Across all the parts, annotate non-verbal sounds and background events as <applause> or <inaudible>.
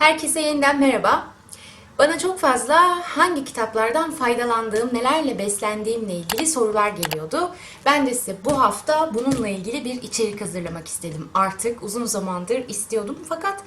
Herkese yeniden merhaba. Bana çok fazla hangi kitaplardan faydalandığım, nelerle beslendiğimle ilgili sorular geliyordu. Ben de size bu hafta bununla ilgili bir içerik hazırlamak istedim. Artık uzun zamandır istiyordum fakat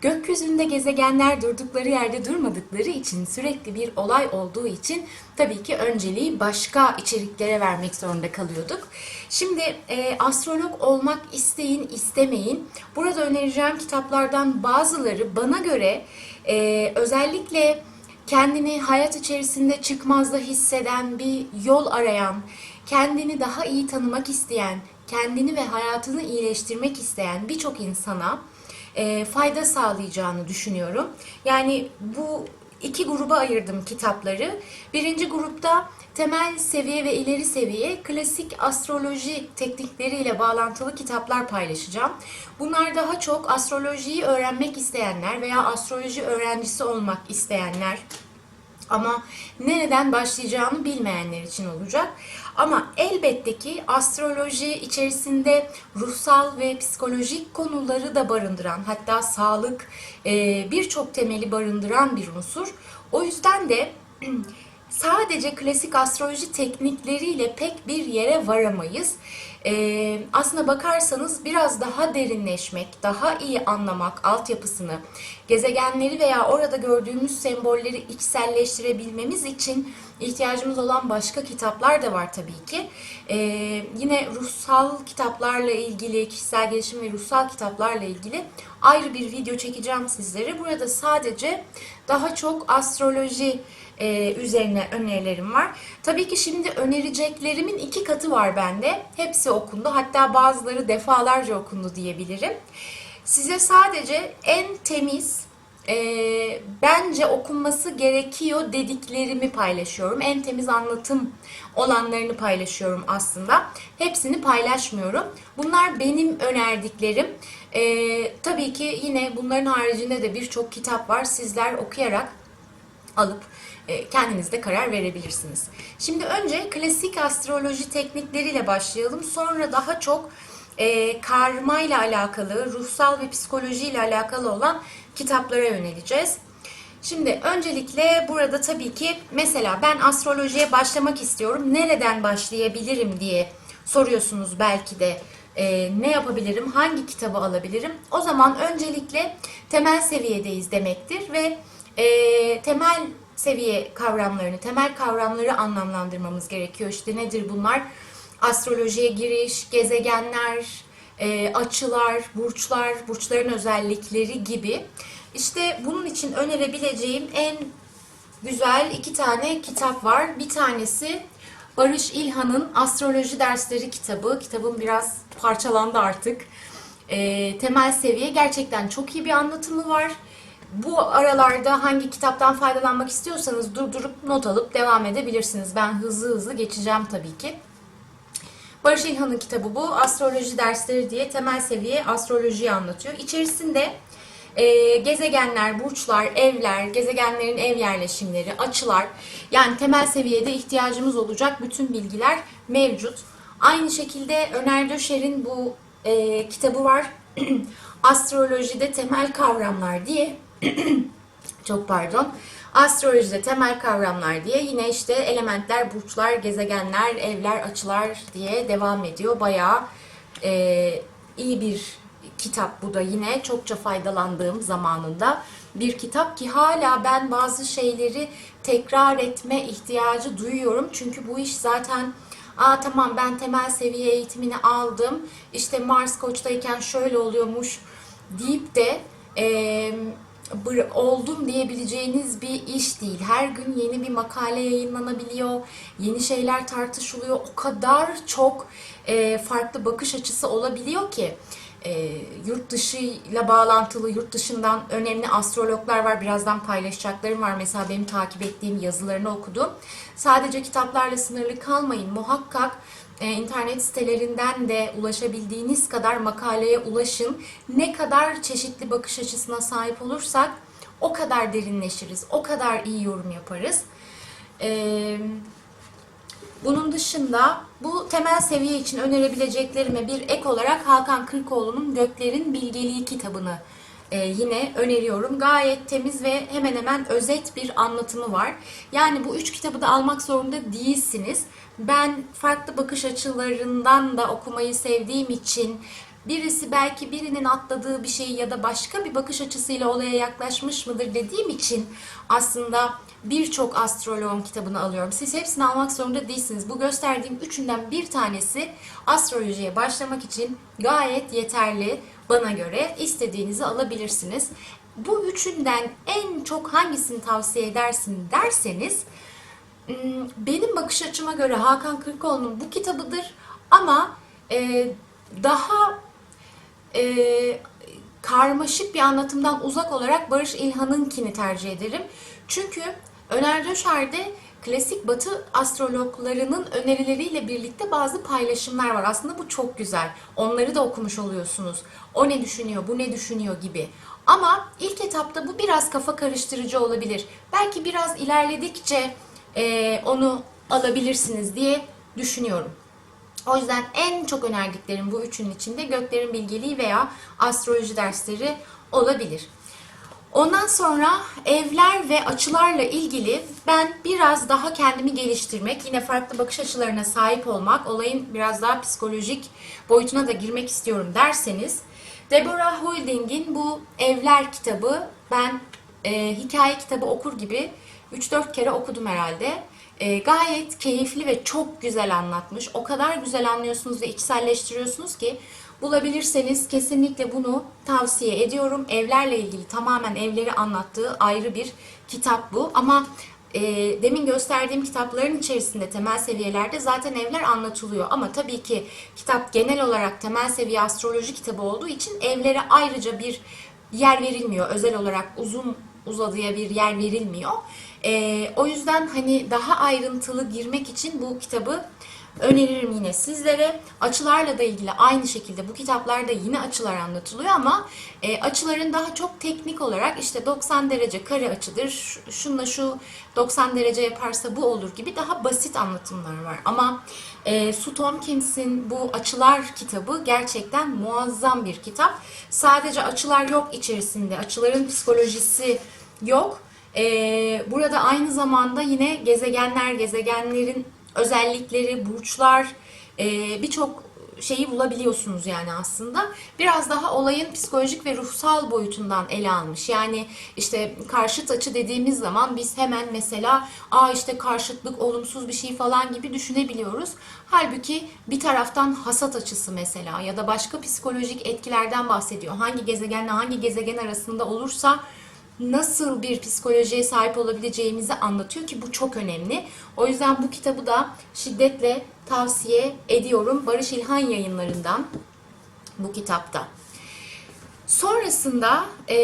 gökyüzünde gezegenler durdukları yerde durmadıkları için sürekli bir olay olduğu için tabii ki önceliği başka içeriklere vermek zorunda kalıyorduk. Şimdi e, astrolog olmak isteyin istemeyin. Burada önereceğim kitaplardan bazıları bana göre e, özellikle kendini hayat içerisinde çıkmazda hisseden bir yol arayan, kendini daha iyi tanımak isteyen, kendini ve hayatını iyileştirmek isteyen birçok insana e, fayda sağlayacağını düşünüyorum. Yani bu iki gruba ayırdım kitapları. Birinci grupta temel seviye ve ileri seviye klasik astroloji teknikleriyle bağlantılı kitaplar paylaşacağım. Bunlar daha çok astrolojiyi öğrenmek isteyenler veya astroloji öğrencisi olmak isteyenler ama nereden başlayacağını bilmeyenler için olacak. Ama elbette ki astroloji içerisinde ruhsal ve psikolojik konuları da barındıran, hatta sağlık e, birçok temeli barındıran bir unsur. O yüzden de <clears throat> sadece klasik astroloji teknikleriyle pek bir yere varamayız. Ee, aslına bakarsanız biraz daha derinleşmek, daha iyi anlamak altyapısını, gezegenleri veya orada gördüğümüz sembolleri içselleştirebilmemiz için ihtiyacımız olan başka kitaplar da var tabii ki. Ee, yine ruhsal kitaplarla ilgili, kişisel gelişim ve ruhsal kitaplarla ilgili ayrı bir video çekeceğim sizlere. Burada sadece daha çok astroloji e, üzerine önerilerim var. Tabii ki şimdi önereceklerimin iki katı var bende. Hepsi okundu. Hatta bazıları defalarca okundu diyebilirim. Size sadece en temiz, e, bence okunması gerekiyor dediklerimi paylaşıyorum. En temiz anlatım olanlarını paylaşıyorum aslında. Hepsini paylaşmıyorum. Bunlar benim önerdiklerim. E, tabii ki yine bunların haricinde de birçok kitap var. Sizler okuyarak alıp e, kendiniz de karar verebilirsiniz. Şimdi önce klasik astroloji teknikleriyle başlayalım. Sonra daha çok e, karma ile alakalı, ruhsal ve psikoloji ile alakalı olan kitaplara yöneleceğiz. Şimdi öncelikle burada tabii ki mesela ben astrolojiye başlamak istiyorum. Nereden başlayabilirim diye soruyorsunuz belki de. E, ne yapabilirim? Hangi kitabı alabilirim? O zaman öncelikle temel seviyedeyiz demektir ve e, temel seviye kavramlarını, temel kavramları anlamlandırmamız gerekiyor. İşte nedir bunlar? Astrolojiye giriş, gezegenler, e, açılar, burçlar, burçların özellikleri gibi. İşte bunun için önerebileceğim en güzel iki tane kitap var. Bir tanesi Barış İlhan'ın Astroloji Dersleri kitabı. Kitabım biraz parçalandı artık. E, temel seviye gerçekten çok iyi bir anlatımı var. Bu aralarda hangi kitaptan faydalanmak istiyorsanız durdurup not alıp devam edebilirsiniz. Ben hızlı hızlı geçeceğim tabii ki. Barış İlhan'ın kitabı bu. Astroloji dersleri diye temel seviye astrolojiyi anlatıyor. İçerisinde e, gezegenler, burçlar, evler, gezegenlerin ev yerleşimleri, açılar yani temel seviyede ihtiyacımız olacak bütün bilgiler mevcut. Aynı şekilde Öner Döşer'in bu e, kitabı var. <clears throat> Astrolojide temel kavramlar diye <clears throat> çok pardon. Astrolojide temel kavramlar diye yine işte elementler, burçlar, gezegenler, evler, açılar diye devam ediyor. Bayağı e, iyi bir kitap bu da yine çokça faydalandığım zamanında bir kitap ki hala ben bazı şeyleri tekrar etme ihtiyacı duyuyorum. Çünkü bu iş zaten Aa tamam ben temel seviye eğitimini aldım. İşte Mars Koç'tayken şöyle oluyormuş deyip de e, oldum diyebileceğiniz bir iş değil. Her gün yeni bir makale yayınlanabiliyor, yeni şeyler tartışılıyor. O kadar çok e, farklı bakış açısı olabiliyor ki e, yurt dışıyla bağlantılı, yurt dışından önemli astrologlar var. Birazdan paylaşacaklarım var. Mesela benim takip ettiğim yazılarını okudum. Sadece kitaplarla sınırlı kalmayın. Muhakkak e, internet sitelerinden de ulaşabildiğiniz kadar makaleye ulaşın. Ne kadar çeşitli bakış açısına sahip olursak o kadar derinleşiriz, o kadar iyi yorum yaparız. Eee bunun dışında bu temel seviye için önerebileceklerime bir ek olarak Hakan Kırkoğlu'nun Göklerin Bilgeliği kitabını e, yine öneriyorum. Gayet temiz ve hemen hemen özet bir anlatımı var. Yani bu üç kitabı da almak zorunda değilsiniz. Ben farklı bakış açılarından da okumayı sevdiğim için birisi belki birinin atladığı bir şeyi ya da başka bir bakış açısıyla olaya yaklaşmış mıdır dediğim için aslında birçok astroloğun kitabını alıyorum. Siz hepsini almak zorunda değilsiniz. Bu gösterdiğim üçünden bir tanesi astrolojiye başlamak için gayet yeterli bana göre. istediğinizi alabilirsiniz. Bu üçünden en çok hangisini tavsiye edersin derseniz Hmm, benim bakış açıma göre Hakan Kırkoğlu'nun bu kitabıdır ama e, daha e, karmaşık bir anlatımdan uzak olarak Barış İlhan'ınkini tercih ederim. Çünkü Öner Döşer'de klasik batı astrologlarının önerileriyle birlikte bazı paylaşımlar var. Aslında bu çok güzel. Onları da okumuş oluyorsunuz. O ne düşünüyor, bu ne düşünüyor gibi. Ama ilk etapta bu biraz kafa karıştırıcı olabilir. Belki biraz ilerledikçe e, onu alabilirsiniz diye düşünüyorum. O yüzden en çok önerdiklerim bu üçünün içinde göklerin bilgeliği veya astroloji dersleri olabilir. Ondan sonra evler ve açılarla ilgili ben biraz daha kendimi geliştirmek, yine farklı bakış açılarına sahip olmak, olayın biraz daha psikolojik boyutuna da girmek istiyorum derseniz, Deborah Holding'in bu Evler kitabı ben e, hikaye kitabı okur gibi 3-4 kere okudum herhalde. E, gayet keyifli ve çok güzel anlatmış. O kadar güzel anlıyorsunuz ve içselleştiriyorsunuz ki bulabilirseniz kesinlikle bunu tavsiye ediyorum. Evlerle ilgili tamamen evleri anlattığı ayrı bir kitap bu. Ama e, demin gösterdiğim kitapların içerisinde temel seviyelerde zaten evler anlatılıyor. Ama tabii ki kitap genel olarak temel seviye astroloji kitabı olduğu için evlere ayrıca bir yer verilmiyor. Özel olarak uzun uzadıya bir yer verilmiyor. Ee, o yüzden hani daha ayrıntılı girmek için bu kitabı öneririm yine sizlere. Açılarla da ilgili aynı şekilde bu kitaplarda yine açılar anlatılıyor ama e, açıların daha çok teknik olarak işte 90 derece kare açıdır, şunla şu 90 derece yaparsa bu olur gibi daha basit anlatımlar var. Ama e, Sue Tompkins'in bu açılar kitabı gerçekten muazzam bir kitap. Sadece açılar yok içerisinde, açıların psikolojisi yok. Ee, burada aynı zamanda yine gezegenler, gezegenlerin özellikleri, burçlar, e, birçok şeyi bulabiliyorsunuz yani aslında. Biraz daha olayın psikolojik ve ruhsal boyutundan ele almış. Yani işte karşıt açı dediğimiz zaman biz hemen mesela aa işte karşıtlık olumsuz bir şey falan gibi düşünebiliyoruz. Halbuki bir taraftan hasat açısı mesela ya da başka psikolojik etkilerden bahsediyor. Hangi gezegenle hangi gezegen arasında olursa nasıl bir psikolojiye sahip olabileceğimizi anlatıyor ki bu çok önemli. O yüzden bu kitabı da şiddetle tavsiye ediyorum. Barış İlhan yayınlarından bu kitapta. Sonrasında e,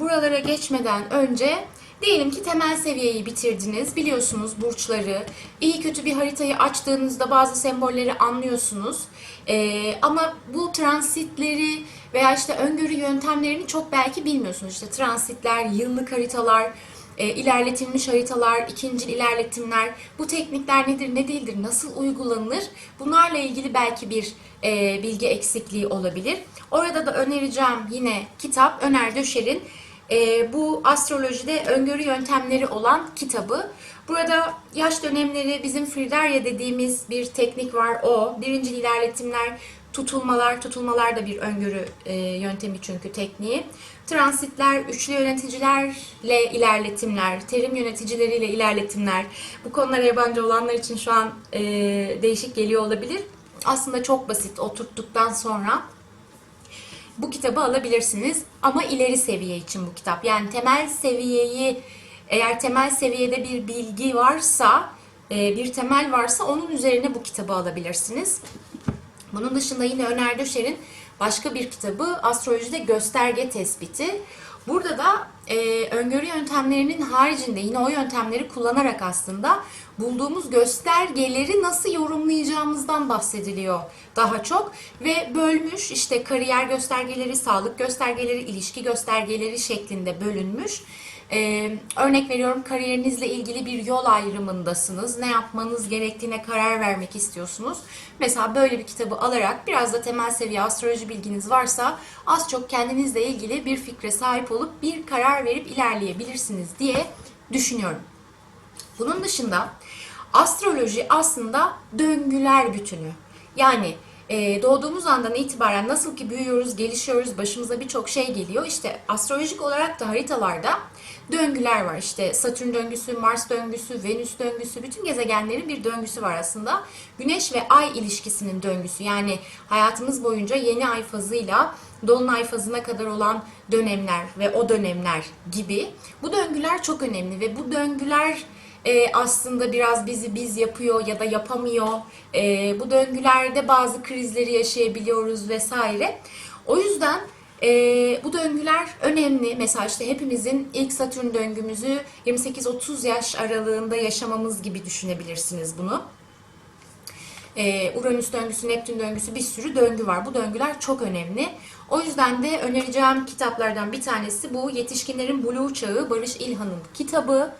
buralara geçmeden önce diyelim ki temel seviyeyi bitirdiniz. Biliyorsunuz burçları. iyi kötü bir haritayı açtığınızda bazı sembolleri anlıyorsunuz. E, ama bu transitleri veya işte öngörü yöntemlerini çok belki bilmiyorsunuz. İşte transitler, yıllık haritalar, e, ilerletilmiş haritalar, ikinci ilerletimler, bu teknikler nedir, ne değildir, nasıl uygulanır? Bunlarla ilgili belki bir e, bilgi eksikliği olabilir. Orada da önereceğim yine kitap Öner Döşer'in e, bu astrolojide öngörü yöntemleri olan kitabı. Burada yaş dönemleri bizim Friderya dediğimiz bir teknik var o. Birinci ilerletimler, tutulmalar, tutulmalar da bir öngörü e, yöntemi çünkü tekniği. Transitler, üçlü yöneticilerle ilerletimler, terim yöneticileriyle ilerletimler. Bu konulara yabancı olanlar için şu an e, değişik geliyor olabilir. Aslında çok basit oturttuktan sonra bu kitabı alabilirsiniz. Ama ileri seviye için bu kitap. Yani temel seviyeyi eğer temel seviyede bir bilgi varsa, e, bir temel varsa onun üzerine bu kitabı alabilirsiniz. Bunun dışında yine Öner Döşer'in başka bir kitabı Astrolojide Gösterge Tespiti. Burada da e, öngörü yöntemlerinin haricinde yine o yöntemleri kullanarak aslında bulduğumuz göstergeleri nasıl yorumlayacağımızdan bahsediliyor daha çok ve bölmüş işte kariyer göstergeleri, sağlık göstergeleri, ilişki göstergeleri şeklinde bölünmüş. Ee, örnek veriyorum kariyerinizle ilgili bir yol ayrımındasınız. Ne yapmanız gerektiğine karar vermek istiyorsunuz. Mesela böyle bir kitabı alarak biraz da temel seviye astroloji bilginiz varsa az çok kendinizle ilgili bir fikre sahip olup bir karar verip ilerleyebilirsiniz diye düşünüyorum. Bunun dışında astroloji aslında döngüler bütünü. Yani e, doğduğumuz andan itibaren nasıl ki büyüyoruz, gelişiyoruz, başımıza birçok şey geliyor. İşte astrolojik olarak da haritalarda döngüler var. İşte Satürn döngüsü, Mars döngüsü, Venüs döngüsü, bütün gezegenlerin bir döngüsü var aslında. Güneş ve Ay ilişkisinin döngüsü. Yani hayatımız boyunca yeni ay fazıyla dolunay fazına kadar olan dönemler ve o dönemler gibi. Bu döngüler çok önemli ve bu döngüler e, aslında biraz bizi biz yapıyor ya da yapamıyor. E, bu döngülerde bazı krizleri yaşayabiliyoruz vesaire. O yüzden e, bu döngüler önemli. Mesela işte hepimizin ilk Satürn döngümüzü 28-30 yaş aralığında yaşamamız gibi düşünebilirsiniz bunu. Ee, Uranüs döngüsü, Neptün döngüsü bir sürü döngü var. Bu döngüler çok önemli. O yüzden de önereceğim kitaplardan bir tanesi bu Yetişkinlerin Blue Çağı Barış İlhan'ın kitabı.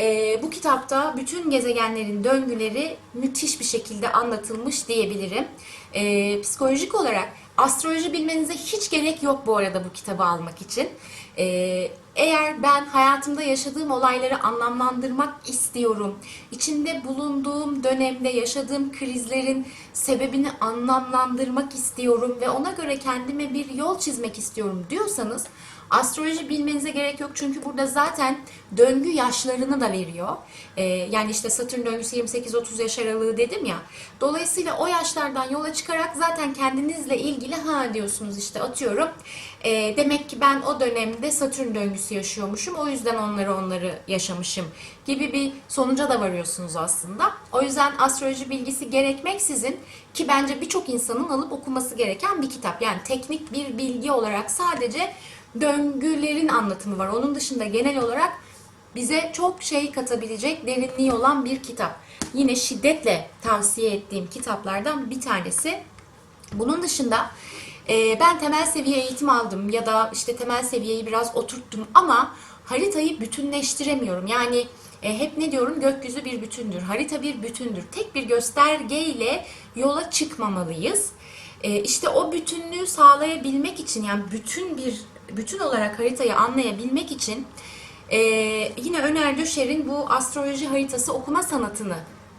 Ee, bu kitapta bütün gezegenlerin döngüleri müthiş bir şekilde anlatılmış diyebilirim. Ee, psikolojik olarak astroloji bilmenize hiç gerek yok bu arada bu kitabı almak için. Ee, eğer ben hayatımda yaşadığım olayları anlamlandırmak istiyorum, içinde bulunduğum dönemde yaşadığım krizlerin sebebini anlamlandırmak istiyorum ve ona göre kendime bir yol çizmek istiyorum diyorsanız Astroloji bilmenize gerek yok çünkü burada zaten döngü yaşlarını da veriyor. Ee, yani işte Satürn döngüsü 28-30 yaş aralığı dedim ya. Dolayısıyla o yaşlardan yola çıkarak zaten kendinizle ilgili ha diyorsunuz işte atıyorum. E, demek ki ben o dönemde Satürn döngüsü yaşıyormuşum. O yüzden onları onları yaşamışım gibi bir sonuca da varıyorsunuz aslında. O yüzden astroloji bilgisi gerekmeksizin ki bence birçok insanın alıp okuması gereken bir kitap. Yani teknik bir bilgi olarak sadece döngülerin anlatımı var. Onun dışında genel olarak bize çok şey katabilecek derinliği olan bir kitap. Yine şiddetle tavsiye ettiğim kitaplardan bir tanesi. Bunun dışında e, ben temel seviye eğitim aldım ya da işte temel seviyeyi biraz oturttum ama haritayı bütünleştiremiyorum. Yani e, hep ne diyorum gökyüzü bir bütündür, harita bir bütündür. Tek bir göstergeyle yola çıkmamalıyız. E, işte o bütünlüğü sağlayabilmek için yani bütün bir bütün olarak haritayı anlayabilmek için e, yine Öner Döşer'in bu astroloji haritası okuma sanatını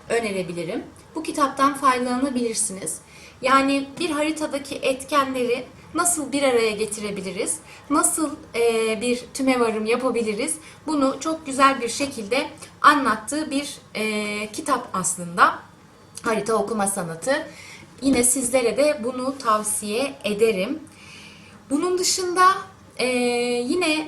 önerebilirim. Bu kitaptan faydalanabilirsiniz. Yani bir haritadaki etkenleri nasıl bir araya getirebiliriz, nasıl e, bir tümevarım yapabiliriz bunu çok güzel bir şekilde anlattığı bir e, kitap aslında. Harita okuma sanatı. Yine sizlere de bunu tavsiye ederim. Bunun dışında ee, yine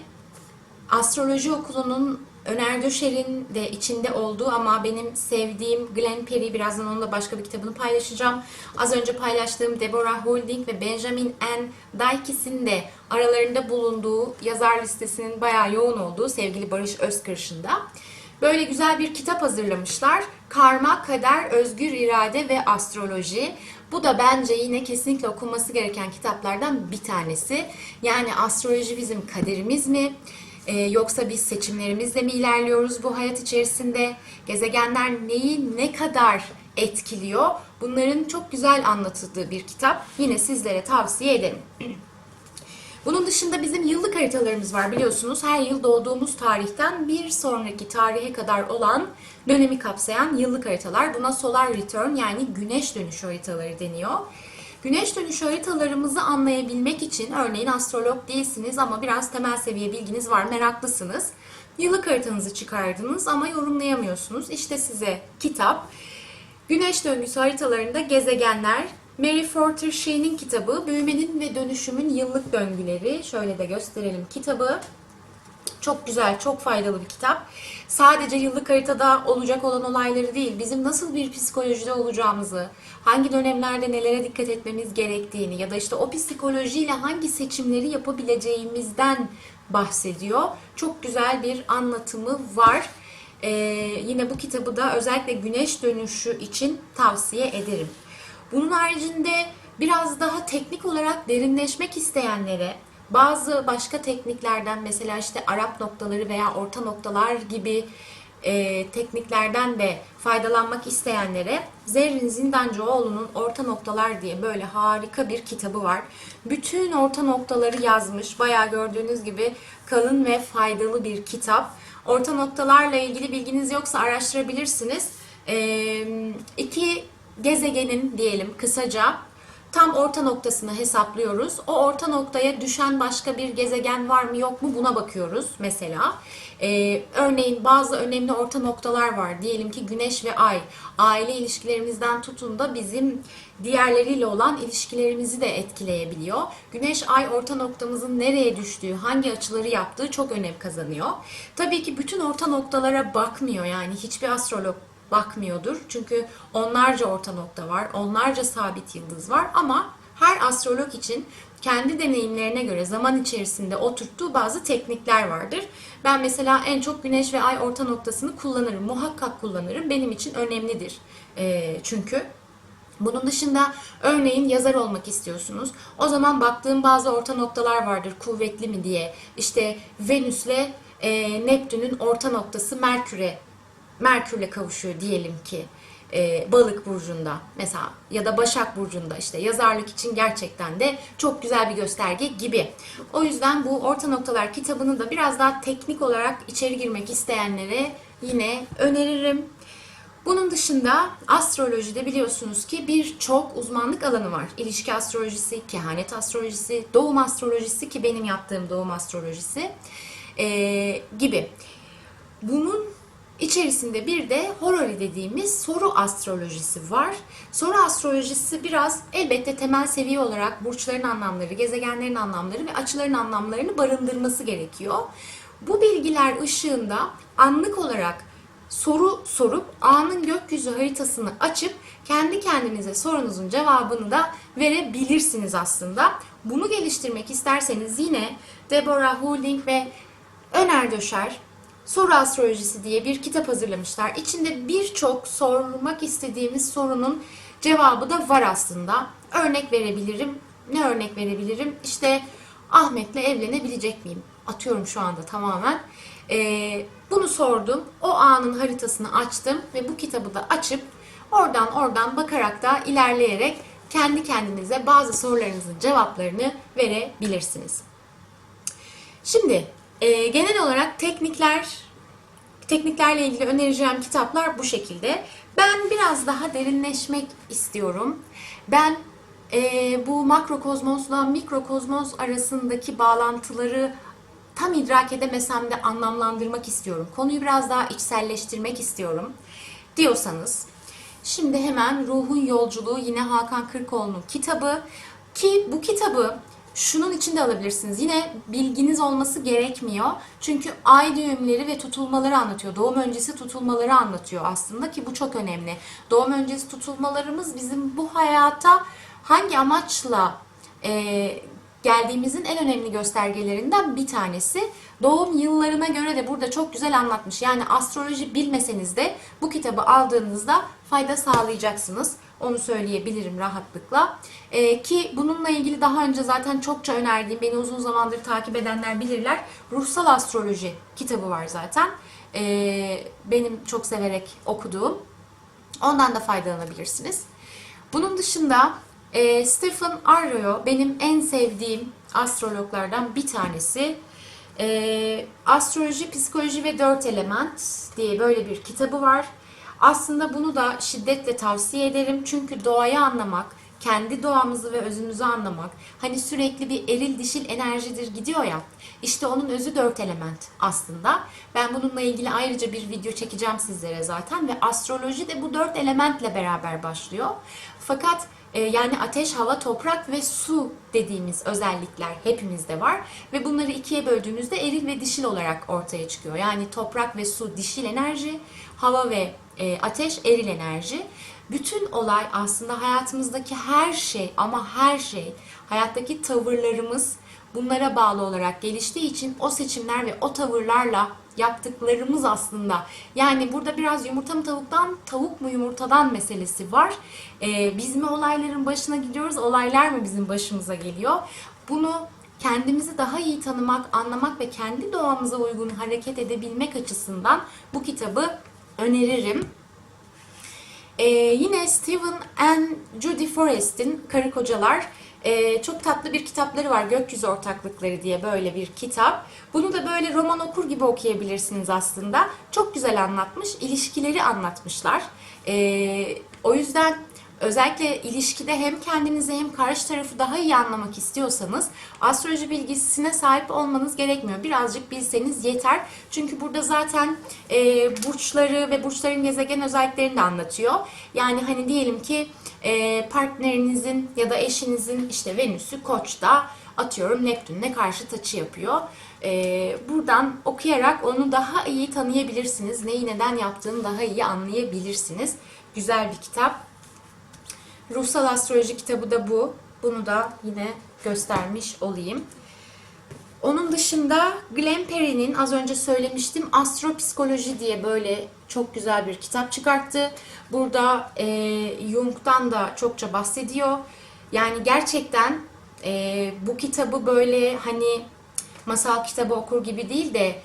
astroloji okulunun Öner Döşer'in de içinde olduğu ama benim sevdiğim Glenn Perry, birazdan onunla başka bir kitabını paylaşacağım. Az önce paylaştığım Deborah Holding ve Benjamin N. Dykes'in de aralarında bulunduğu yazar listesinin bayağı yoğun olduğu sevgili Barış Özkırş'ın da. Böyle güzel bir kitap hazırlamışlar. Karma, Kader, Özgür İrade ve Astroloji. Bu da bence yine kesinlikle okunması gereken kitaplardan bir tanesi. Yani astroloji bizim kaderimiz mi? Ee, yoksa biz seçimlerimizle mi ilerliyoruz bu hayat içerisinde? Gezegenler neyi ne kadar etkiliyor? Bunların çok güzel anlatıldığı bir kitap. Yine sizlere tavsiye ederim. <clears throat> Bunun dışında bizim yıllık haritalarımız var biliyorsunuz. Her yıl doğduğumuz tarihten bir sonraki tarihe kadar olan dönemi kapsayan yıllık haritalar. Buna solar return yani güneş dönüşü haritaları deniyor. Güneş dönüşü haritalarımızı anlayabilmek için örneğin astrolog değilsiniz ama biraz temel seviye bilginiz var, meraklısınız. Yıllık haritanızı çıkardınız ama yorumlayamıyorsunuz. İşte size kitap. Güneş döngüsü haritalarında gezegenler, Mary Forter Shee'nin kitabı Büyümenin ve Dönüşümün Yıllık Döngüleri. Şöyle de gösterelim kitabı. Çok güzel, çok faydalı bir kitap. Sadece yıllık haritada olacak olan olayları değil, bizim nasıl bir psikolojide olacağımızı, hangi dönemlerde nelere dikkat etmemiz gerektiğini ya da işte o psikolojiyle hangi seçimleri yapabileceğimizden bahsediyor. Çok güzel bir anlatımı var. Ee, yine bu kitabı da özellikle güneş dönüşü için tavsiye ederim. Bunun haricinde biraz daha teknik olarak derinleşmek isteyenlere bazı başka tekniklerden mesela işte Arap noktaları veya orta noktalar gibi e, tekniklerden de faydalanmak isteyenlere Zerrin Zindancıoğlu'nun Orta Noktalar diye böyle harika bir kitabı var. Bütün orta noktaları yazmış. Bayağı gördüğünüz gibi kalın ve faydalı bir kitap. Orta noktalarla ilgili bilginiz yoksa araştırabilirsiniz. E, iki gezegenin diyelim kısaca tam orta noktasını hesaplıyoruz. O orta noktaya düşen başka bir gezegen var mı yok mu buna bakıyoruz mesela. Ee, örneğin bazı önemli orta noktalar var. Diyelim ki Güneş ve Ay. Aile ilişkilerimizden tutun da bizim diğerleriyle olan ilişkilerimizi de etkileyebiliyor. Güneş Ay orta noktamızın nereye düştüğü, hangi açıları yaptığı çok önem kazanıyor. Tabii ki bütün orta noktalara bakmıyor yani hiçbir astrolog bakmıyordur. Çünkü onlarca orta nokta var, onlarca sabit yıldız var ama her astrolog için kendi deneyimlerine göre zaman içerisinde oturttuğu bazı teknikler vardır. Ben mesela en çok güneş ve ay orta noktasını kullanırım. Muhakkak kullanırım. Benim için önemlidir. Ee, çünkü bunun dışında örneğin yazar olmak istiyorsunuz. O zaman baktığım bazı orta noktalar vardır kuvvetli mi diye. İşte Venüs'le e, Neptün'ün orta noktası Merkür'e Merkür'le kavuşuyor diyelim ki e, balık burcunda mesela ya da başak burcunda işte yazarlık için gerçekten de çok güzel bir gösterge gibi. O yüzden bu orta noktalar kitabını da biraz daha teknik olarak içeri girmek isteyenlere yine öneririm. Bunun dışında astrolojide biliyorsunuz ki birçok uzmanlık alanı var. İlişki astrolojisi, kehanet astrolojisi, doğum astrolojisi ki benim yaptığım doğum astrolojisi e, gibi. Bunun İçerisinde bir de horary dediğimiz soru astrolojisi var. Soru astrolojisi biraz elbette temel seviye olarak burçların anlamları, gezegenlerin anlamları ve açıların anlamlarını barındırması gerekiyor. Bu bilgiler ışığında anlık olarak soru sorup anın gökyüzü haritasını açıp kendi kendinize sorunuzun cevabını da verebilirsiniz aslında. Bunu geliştirmek isterseniz yine Deborah Houlding ve Öner Döşer Soru Astrolojisi diye bir kitap hazırlamışlar. İçinde birçok sormak istediğimiz sorunun cevabı da var aslında. Örnek verebilirim. Ne örnek verebilirim? İşte Ahmet'le evlenebilecek miyim? Atıyorum şu anda tamamen. Ee, bunu sordum. O anın haritasını açtım ve bu kitabı da açıp oradan oradan bakarak da ilerleyerek kendi kendinize bazı sorularınızın cevaplarını verebilirsiniz. Şimdi e, genel olarak teknikler, tekniklerle ilgili önereceğim kitaplar bu şekilde. Ben biraz daha derinleşmek istiyorum. Ben e, bu makrokozmosla mikrokozmos arasındaki bağlantıları tam idrak edemesem de anlamlandırmak istiyorum. Konuyu biraz daha içselleştirmek istiyorum diyorsanız. Şimdi hemen Ruhun Yolculuğu yine Hakan Kırkoğlu'nun kitabı ki bu kitabı şunun için de alabilirsiniz. Yine bilginiz olması gerekmiyor. Çünkü ay düğümleri ve tutulmaları anlatıyor. Doğum öncesi tutulmaları anlatıyor aslında ki bu çok önemli. Doğum öncesi tutulmalarımız bizim bu hayata hangi amaçla e, geldiğimizin en önemli göstergelerinden bir tanesi. Doğum yıllarına göre de burada çok güzel anlatmış. Yani astroloji bilmeseniz de bu kitabı aldığınızda fayda sağlayacaksınız. Onu söyleyebilirim rahatlıkla. Ee, ki bununla ilgili daha önce zaten çokça önerdiğim, beni uzun zamandır takip edenler bilirler. Ruhsal Astroloji kitabı var zaten. Ee, benim çok severek okuduğum. Ondan da faydalanabilirsiniz. Bunun dışında e, Stephen Arroyo benim en sevdiğim astrologlardan bir tanesi. E, Astroloji, Psikoloji ve Dört Element diye böyle bir kitabı var. Aslında bunu da şiddetle tavsiye ederim. Çünkü doğayı anlamak, kendi doğamızı ve özümüzü anlamak, hani sürekli bir eril dişil enerjidir gidiyor ya, işte onun özü dört element aslında. Ben bununla ilgili ayrıca bir video çekeceğim sizlere zaten ve astroloji de bu dört elementle beraber başlıyor. Fakat e, yani ateş, hava, toprak ve su dediğimiz özellikler hepimizde var ve bunları ikiye böldüğümüzde eril ve dişil olarak ortaya çıkıyor. Yani toprak ve su dişil enerji, hava ve e, ateş eril enerji. Bütün olay aslında hayatımızdaki her şey ama her şey, hayattaki tavırlarımız, bunlara bağlı olarak geliştiği için o seçimler ve o tavırlarla yaptıklarımız aslında. Yani burada biraz yumurta mı tavuktan, tavuk mu yumurtadan meselesi var. Ee, biz mi olayların başına gidiyoruz, olaylar mı bizim başımıza geliyor? Bunu kendimizi daha iyi tanımak, anlamak ve kendi doğamıza uygun hareket edebilmek açısından bu kitabı öneririm. Ee, yine Stephen and Judy Forrest'in Karı Kocalar ee, çok tatlı bir kitapları var. Gökyüzü Ortaklıkları diye böyle bir kitap. Bunu da böyle roman okur gibi okuyabilirsiniz aslında. Çok güzel anlatmış. ilişkileri anlatmışlar. Ee, o yüzden özellikle ilişkide hem kendinizi hem karşı tarafı daha iyi anlamak istiyorsanız astroloji bilgisine sahip olmanız gerekmiyor. Birazcık bilseniz yeter. Çünkü burada zaten e, burçları ve burçların gezegen özelliklerini de anlatıyor. Yani hani diyelim ki e, partnerinizin ya da eşinizin işte Venüs'ü Koç'ta atıyorum Neptün'le karşı açı yapıyor. E, buradan okuyarak onu daha iyi tanıyabilirsiniz. Neyi neden yaptığını daha iyi anlayabilirsiniz. Güzel bir kitap. Ruhsal astroloji kitabı da bu. Bunu da yine göstermiş olayım. Onun dışında Glenn Perry'nin az önce söylemiştim Astropsikoloji diye böyle çok güzel bir kitap çıkarttı. Burada e, Jung'dan da çokça bahsediyor. Yani gerçekten e, bu kitabı böyle hani masal kitabı okur gibi değil de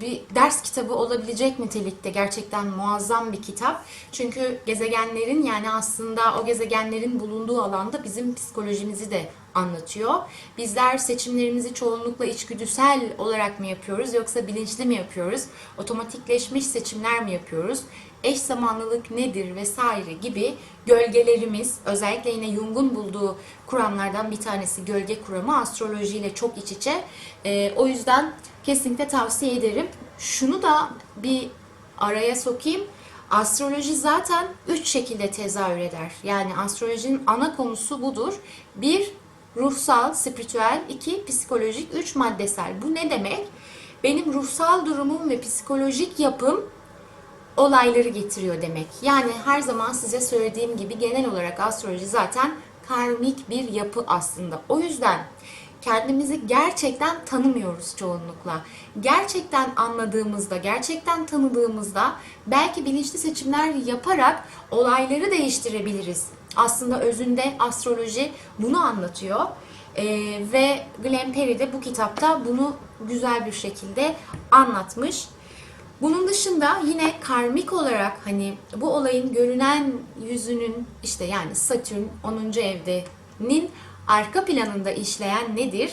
bir ders kitabı olabilecek nitelikte gerçekten muazzam bir kitap. Çünkü gezegenlerin yani aslında o gezegenlerin bulunduğu alanda bizim psikolojimizi de anlatıyor. Bizler seçimlerimizi çoğunlukla içgüdüsel olarak mı yapıyoruz yoksa bilinçli mi yapıyoruz? Otomatikleşmiş seçimler mi yapıyoruz? Eş zamanlılık nedir vesaire gibi gölgelerimiz özellikle yine Jung'un bulduğu kuramlardan bir tanesi gölge kuramı astrolojiyle çok iç içe. Ee, o yüzden kesinlikle tavsiye ederim. Şunu da bir araya sokayım. Astroloji zaten üç şekilde tezahür eder. Yani astrolojinin ana konusu budur. Bir, ruhsal, spiritüel, iki, psikolojik, üç, maddesel. Bu ne demek? Benim ruhsal durumum ve psikolojik yapım olayları getiriyor demek. Yani her zaman size söylediğim gibi genel olarak astroloji zaten karmik bir yapı aslında. O yüzden kendimizi gerçekten tanımıyoruz çoğunlukla. Gerçekten anladığımızda, gerçekten tanıdığımızda belki bilinçli seçimler yaparak olayları değiştirebiliriz. Aslında özünde astroloji bunu anlatıyor. Ee, ve Glenn Perry de bu kitapta bunu güzel bir şekilde anlatmış. Bunun dışında yine karmik olarak hani bu olayın görünen yüzünün işte yani Satürn 10. evdenin arka planında işleyen nedir?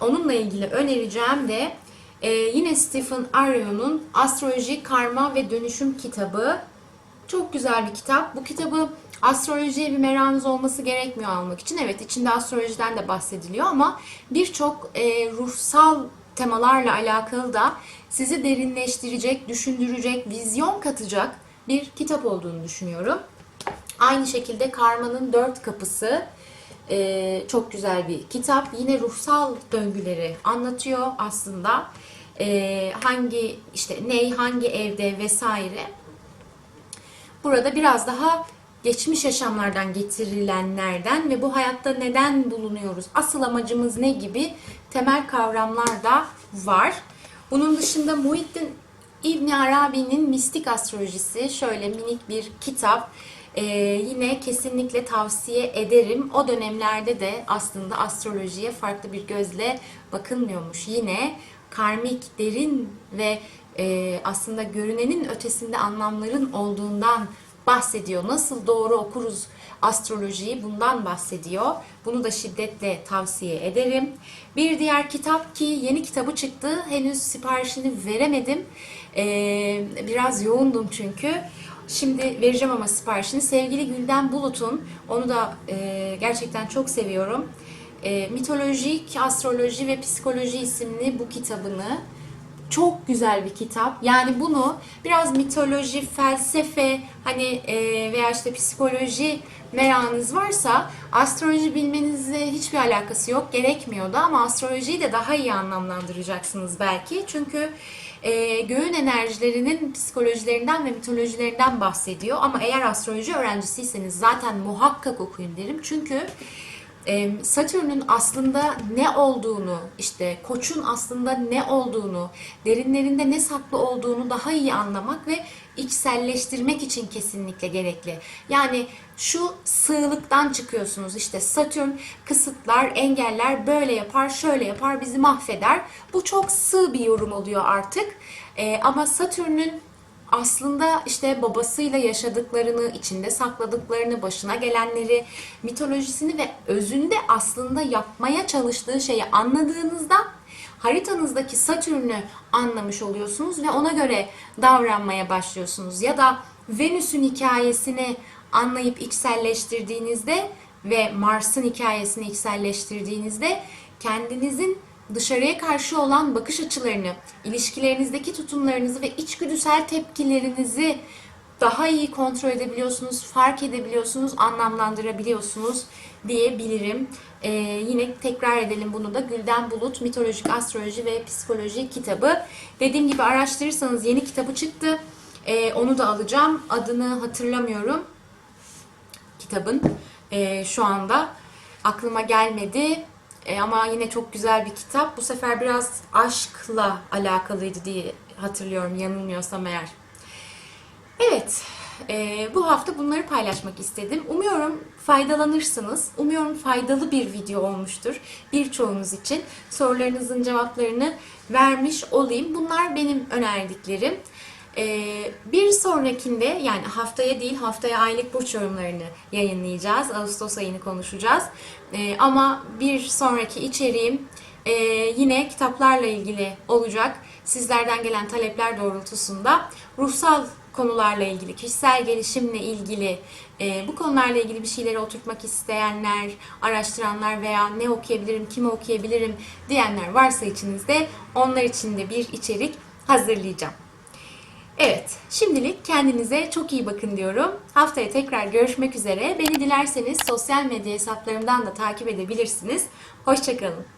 Onunla ilgili önereceğim de e, yine Stephen Arion'un Astroloji, Karma ve Dönüşüm kitabı. Çok güzel bir kitap. Bu kitabı astrolojiye bir merakınız olması gerekmiyor almak için. Evet içinde astrolojiden de bahsediliyor ama birçok e, ruhsal temalarla alakalı da sizi derinleştirecek, düşündürecek, vizyon katacak bir kitap olduğunu düşünüyorum. Aynı şekilde Karma'nın Dört Kapısı e, çok güzel bir kitap. Yine ruhsal döngüleri anlatıyor aslında. E, hangi işte ney, hangi evde vesaire. Burada biraz daha geçmiş yaşamlardan getirilenlerden ve bu hayatta neden bulunuyoruz, asıl amacımız ne gibi temel kavramlar da var. Bunun dışında Muhittin İbn Arabi'nin Mistik Astrolojisi şöyle minik bir kitap. Ee, yine kesinlikle tavsiye ederim. O dönemlerde de aslında astrolojiye farklı bir gözle bakılmıyormuş. Yine karmik, derin ve e, aslında görünenin ötesinde anlamların olduğundan bahsediyor. Nasıl doğru okuruz astrolojiyi bundan bahsediyor. Bunu da şiddetle tavsiye ederim. Bir diğer kitap ki yeni kitabı çıktı. Henüz siparişini veremedim. Ee, biraz yoğundum çünkü. Şimdi vereceğim ama siparişini. Sevgili Gülden Bulut'un, onu da e, gerçekten çok seviyorum. E, Mitolojik Astroloji ve Psikoloji isimli bu kitabını çok güzel bir kitap. Yani bunu biraz mitoloji, felsefe hani e, veya işte psikoloji merakınız varsa astroloji bilmenize hiçbir alakası yok. Gerekmiyor da ama astrolojiyi de daha iyi anlamlandıracaksınız belki. Çünkü e, göğün enerjilerinin psikolojilerinden ve mitolojilerinden bahsediyor. Ama eğer astroloji öğrencisiyseniz zaten muhakkak okuyun derim. Çünkü Satürn'ün aslında ne olduğunu, işte Koç'un aslında ne olduğunu, derinlerinde ne saklı olduğunu daha iyi anlamak ve içselleştirmek için kesinlikle gerekli. Yani şu sığlıktan çıkıyorsunuz. İşte Satürn kısıtlar, engeller, böyle yapar, şöyle yapar, bizi mahveder. Bu çok sığ bir yorum oluyor artık. E, ama Satürn'ün aslında işte babasıyla yaşadıklarını, içinde sakladıklarını, başına gelenleri, mitolojisini ve özünde aslında yapmaya çalıştığı şeyi anladığınızda haritanızdaki Satürn'ü anlamış oluyorsunuz ve ona göre davranmaya başlıyorsunuz. Ya da Venüs'ün hikayesini anlayıp içselleştirdiğinizde ve Mars'ın hikayesini içselleştirdiğinizde kendinizin dışarıya karşı olan bakış açılarını, ilişkilerinizdeki tutumlarınızı ve içgüdüsel tepkilerinizi daha iyi kontrol edebiliyorsunuz, fark edebiliyorsunuz, anlamlandırabiliyorsunuz diyebilirim. Ee, yine tekrar edelim bunu da Gülden Bulut Mitolojik Astroloji ve Psikoloji kitabı. Dediğim gibi araştırırsanız yeni kitabı çıktı. Ee, onu da alacağım. Adını hatırlamıyorum kitabın Ee, şu anda. Aklıma gelmedi. E, ama yine çok güzel bir kitap. Bu sefer biraz aşkla alakalıydı diye hatırlıyorum yanılmıyorsam eğer. Evet, e, bu hafta bunları paylaşmak istedim. Umuyorum faydalanırsınız. Umuyorum faydalı bir video olmuştur birçoğunuz için. Sorularınızın cevaplarını vermiş olayım. Bunlar benim önerdiklerim. Ee, bir sonrakinde yani haftaya değil haftaya aylık burç yorumlarını yayınlayacağız. Ağustos ayını konuşacağız. Ee, ama bir sonraki içeriğim e, yine kitaplarla ilgili olacak. Sizlerden gelen talepler doğrultusunda ruhsal konularla ilgili, kişisel gelişimle ilgili, e, bu konularla ilgili bir şeyleri oturtmak isteyenler, araştıranlar veya ne okuyabilirim, kimi okuyabilirim diyenler varsa içinizde onlar için de bir içerik hazırlayacağım. Evet, şimdilik kendinize çok iyi bakın diyorum. Haftaya tekrar görüşmek üzere. Beni dilerseniz sosyal medya hesaplarımdan da takip edebilirsiniz. Hoşçakalın.